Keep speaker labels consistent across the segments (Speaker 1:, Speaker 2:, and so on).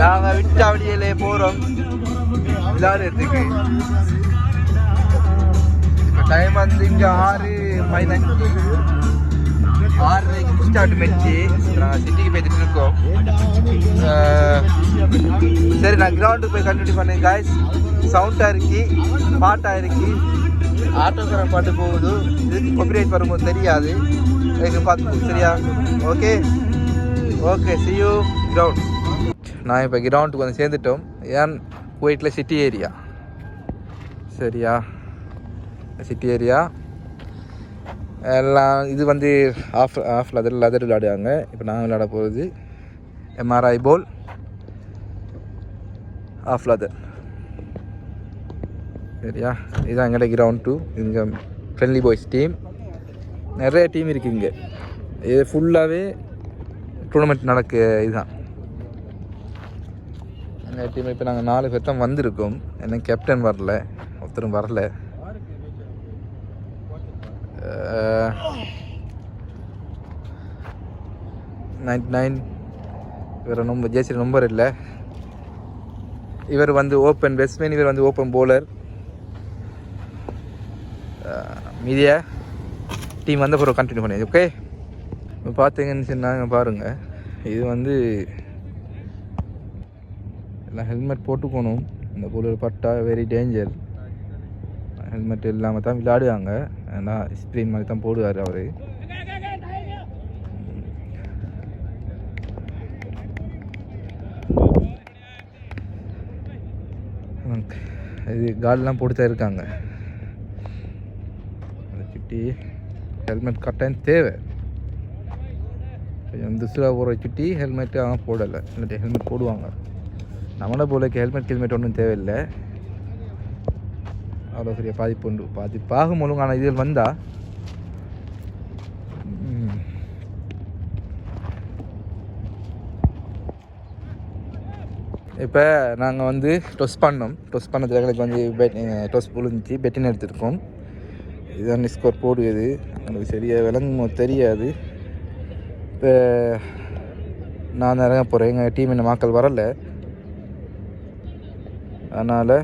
Speaker 1: நாங்கள் விட்டாவடியிலே போகிறோம் விளையாடுறதுக்கு இப்போ டைம் வந்து இங்கே ஆறு பதினஞ்சு. ஆறரைக்கு ஸ்டார்ட் மெச்சு நாங்கள் சிட்டிக்கு போயிட்டு இருக்கோம். சரி நான் கிரவுண்டுக்கு போய் கண்டினியூ பண்ணேன் காய்ஸ் சவுண்டாக இருக்கு பாட்டாக இருக்கு. ஆட்டோகிராஃப் பாட்டு போகுது. இதுக்கு கொப்பிரைட் வரும்போது தெரியாது. எனக்கு பார்த்து சரியா? Okay okay see you ground நான் இப்போ கிரவுண்டுக்கு வந்து சேர்ந்துட்டோம். ஏன்? குவைட்டில் சிட்டி ஏரியா சரியா? சிட்டி ஏரியா எல்லாம் இது வந்து ஆஃப் ஆஃப் லெதர் லெதர் விளையாடுவாங்க. இப்போ நாங்கள் விளையாட போகிறது எம்ஆர்ஐ போல் ஆஃப் லெதர் சரியா? இதுதான் எங்கள்ட கிரவுண்ட் டூ இங்கே ஃப்ரெண்ட்லி பாய்ஸ் டீம் நிறைய டீம் இருக்குது இங்கே. இது ஃபுல்லாகவே டூர்னமெண்ட் நடக்க இதுதான். எங்கள் டீம் இப்போ நாங்கள் நாலு பேர் தான் வந்திருக்கோம். என்ன கேப்டன் வரல ஒருத்தரும் வரல. நைன்டி நைன் இவர் ரொம்ப ஜேசி நம்பர் இல்லை. இவர் வந்து ஓப்பன் பெஸ்ட்மேன் இவர் வந்து ஓப்பன் போலர் மீதிய டீம் வந்து அப்புறம் கண்டினியூ பண்ணி ஓகே இப்போ பார்த்தீங்கன்னு சொன்னாங்க பாருங்கள் இது வந்து எல்லாம் ஹெல்மெட் போட்டுக்கணும். இந்த குளிர் பட்டா வெரி டேஞ்சர் ஹெல்மெட் இல்லாமல் தான் விளையாடுவாங்க. ஏன்னா ஸ்க்ரீன் மாதிரி தான் போடுவார் அவர். இது கார்டெலாம் போட்டு தான் இருக்காங்க. அதை சுட்டி ஹெல்மெட் கட்டாயம் தேவை. கொஞ்சம் துசுரா போகிற சுட்டி ஹெல்மெட்டு அவங்க போடலை. இல்லாட்டி ஹெல்மெட் போடுவாங்க. நம்மளை போலக்கு ஹெல்மெட் ஹெல்மெட் ஒன்றும் தேவையில்லை. அவ்வளோ சரியாக பாதிப்பு உண்டு. பாதிப்பாகும் ஒழுங்கான இதில் வந்தால் இப்போ நாங்கள் வந்து டொஸ் பண்ணோம். டொஸ் பண்ணதுல எங்களுக்கு வந்து பெட் டொஸ் புழிஞ்சி பெட்டின் எடுத்துருக்கோம். இதுதான் ஸ்கோர் போடுவது எனக்கு சரியாக விளங்குமோ தெரியாது. இப்போ நான் இறங்க போகிறேன் எங்கள் டீம் என்ன மாக்கள் வரலை. அதனால்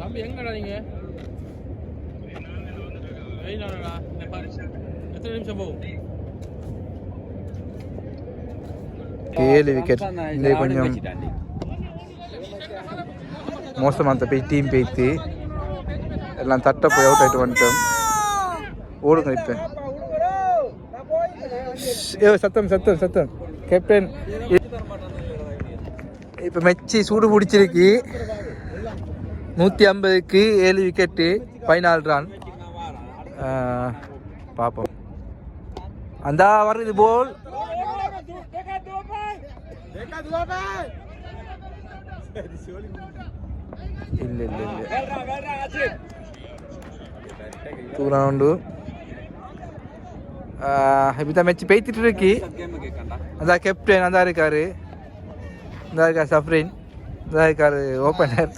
Speaker 2: தம்பி எங்கடா நீங்க? வெயிலாடா இந்த பாரு. எத்தனை நிமிஷம் போகும்?
Speaker 1: ஏழு விக்கெட் இந்த கொஞ்சம் மோசமாக போய் டீம் பேய்த்து எல்லாம் தட்ட போய் அவுட் ஆகிட்டு வந்துட்டோம். ஓடுங்க இப்போ. ஏ சத்தம் சத்தம் சத்தம். கேப்டன் இப்போ மெச்சி சூடு பிடிச்சிருக்கு. நூற்றி ஐம்பதுக்கு ஏழு விக்கெட்டு பதினாலு ரன் பார்ப்போம் அந்த வருது போல் ഇല്ല ഇല്ല ഇല്ല. തൂറാണ്ട് இப்போ மேட்ச் பேத்திட்டு இருக்கு அதான் கேப்டன் அதான் இருக்காரு இதான் இருக்கா சஃப்ரின் இதான் இருக்காரு ஓப்பனர்